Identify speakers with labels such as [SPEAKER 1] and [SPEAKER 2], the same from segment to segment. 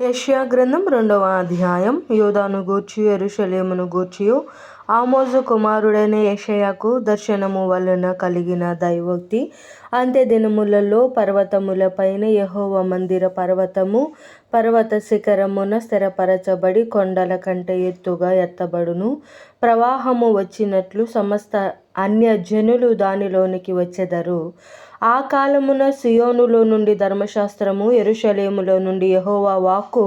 [SPEAKER 1] యష్యా గ్రంథం రెండవ అధ్యాయం. యోధాను గూర్చి ఎరుషలేమును గూర్చియు. ఆమోజు కుమారుడైన యషయాకు దర్శనము వలన కలిగిన దైవోక్తి. అంత్య దినములలో పర్వతములపైన యహోవ మందిర పర్వతము పర్వత శిఖరమున స్థిరపరచబడి కొండల కంటే ఎత్తుగా ఎత్తబడును. ప్రవాహము వచ్చినట్లు సమస్త అన్యజనులు దానిలోనికి వచ్చెదరు. ఆ కాలమున సియోనులో నుండి ధర్మశాస్త్రము ఎరుషలేములో నుండి యహోవా వాక్కు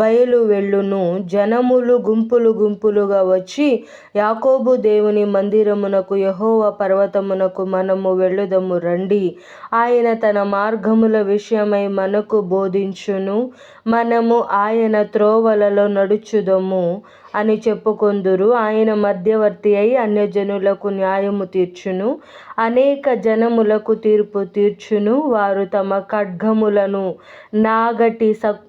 [SPEAKER 1] బయలు వెళ్ళును. జనములు గుంపులు గుంపులుగా వచ్చి యాకోబు దేవుని మందిరమునకు యహోవ పర్వతమునకు మనము వెళ్ళుదము రండి. ఆయన తన మార్గముల విషయమై మనకు బోధించును. మనము ఆయన త్రోవలలో నడుచుదము అని చెప్పుకొందురు. ఆయన మధ్యవర్తి అయి అన్యజనులకు న్యాయము తీర్చును. అనేక జనములకు తీర్పు తీర్చును. వారు తమ ఖడ్గములను నాగటి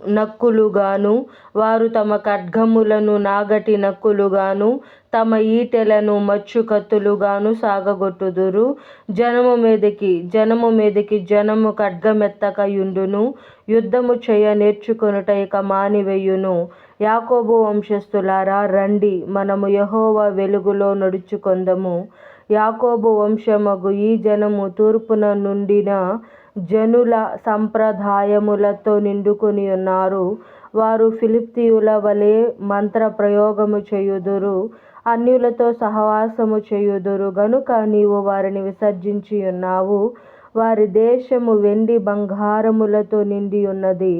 [SPEAKER 1] నక్కులుగాను వారు తమ ఖడ్గములను నాగటి నక్కులుగాను తమ ఈటెలను మచ్చు కత్తులుగాను సాగగొట్టుదురు. జనము మీదకి జనము మీదకి జనము ఖడ్గమెత్తక యుండును యుద్ధము చేయ నేర్చుకొనుట ఇక మానివేయును. యాకోబు వంశస్థులారా రండి మనము యహోవ వెలుగులో నడుచుకొందము. యాకోబు వంశమగు ఈ జనము తూర్పున నుండిన జనుల సంప్రదాయములతో నిండుకుని ఉన్నారు. వారు ఫిలిప్తియుల వలె మంత్ర ప్రయోగము చేయుదురు అన్యులతో సహవాసము చేయుదురు. గనుక నీవు వారిని విసర్జించి ఉన్నావు. వారి దేశము వెండి బంగారములతో నిండి ఉన్నది.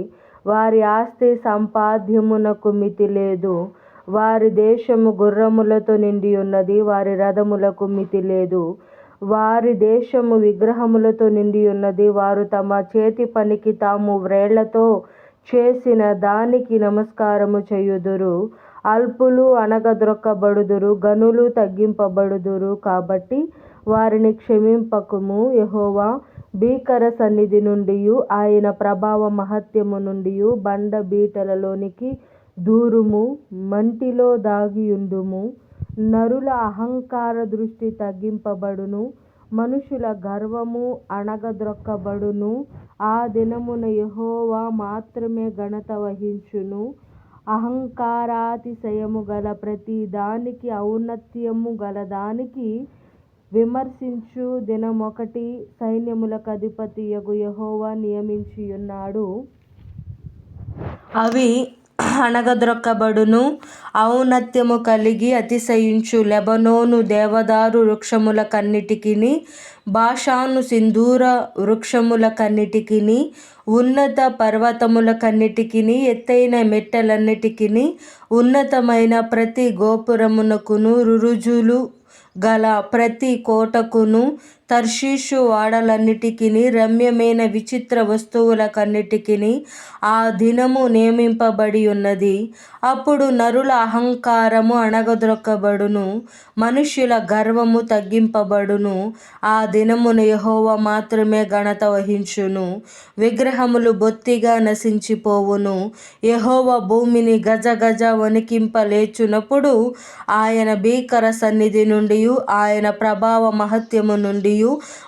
[SPEAKER 1] వారి ఆస్తి సంపాద్యమునకు మితి లేదు. వారి దేశము గుర్రములతో నిండి ఉన్నది. వారి రథములకు మితి లేదు. వారి దేశము విగ్రహములతో నిండి ఉన్నది. వారు తమ చేతి పనికి తాము వ్రేళ్ళతో చేసిన దానికి నమస్కారము చేయుదురు. అల్పులు అనగద్రొక్కబడుదురు గనులు తగ్గింపబడుదురు కాబట్టి వారిని క్షమింపకుము. యహోవా భీకర సన్నిధి నుండి ఆయన ప్రభావ మహత్యము నుండి బండ బీటలలోనికి దూరుము మంటిలో దాగియుండుము. నరుల అహంకార దృష్టి తగ్గింపబడును మనుషుల గర్వము అణగద్రొక్కబడును ఆ దినమున యెహోవా మాత్రమే ఘనత వహించును. అహంకారాతిశయము గల ప్రతి దానికి ఔన్నత్యము గల దానికి విమర్శించు దినమొకటి సైన్యములకు అధిపతియగు యెహోవా నియమించియున్నాడు. అవి అణగద్రొక్కబడును ఔన్నత్యము కలిగి అతిశయించు లెబనోను దేవదారు వృక్షముల కన్నిటికిని భాషాను సింధూర వృక్షముల కన్నిటికిని ఉన్నత పర్వతములకన్నిటికిని ఎత్తైన మెట్టలన్నిటికిని ఉన్నతమైన ప్రతి గోపురమునకును రురుజులు గల ప్రతి కోటకును తర్షీషు వాడలన్నిటికీ రమ్యమైన విచిత్ర వస్తువులకన్నిటికిని ఆ దినము నియమింపబడి ఉన్నది అప్పుడు నరుల అహంకారము అణగద్రొక్కబడును మనుష్యుల గర్వము తగ్గింపబడును. ఆ దినమున యహోవ మాత్రమే ఘనత వహించును విగ్రహములు బొత్తిగా నశించిపోవును. యహోవ భూమిని గజ గజ వణికింపలేచునప్పుడు ఆయన భీకర సన్నిధి నుండి ఆయన ప్రభావ మహత్యము నుండి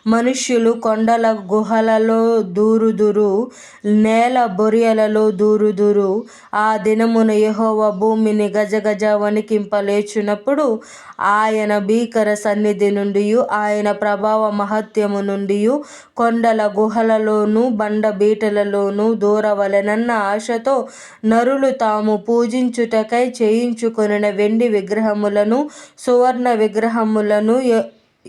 [SPEAKER 1] మనుష్యులు కొండల గుహలలో దూరుదురు నేల బొరియలలో దూరుదురు. ఆ దినమున యెహోవా భూమిని గజగజ వణికింపలేచునప్పుడు ఆయన భీకర సన్నిధి నుండి ఆయన ప్రభావ మహత్యము నుండి కొండల గుహలలోను బండ బీటలలోనూ దూరవలెనన్న ఆశతో నరులు తాము పూజించుటకై చేయించుకొనిన వెండి విగ్రహములను సువర్ణ విగ్రహములను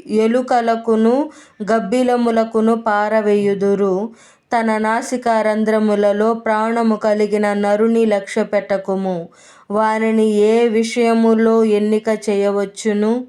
[SPEAKER 1] ఎలుకలకును గబ్బిలములకును పారవేయుదురు. తన నాసికా రంధ్రములలో ప్రాణము కలిగిన నరుని లక్ష్యపెట్టకుము వానిని ఏ విషయములో ఎన్నిక చేయవచ్చును?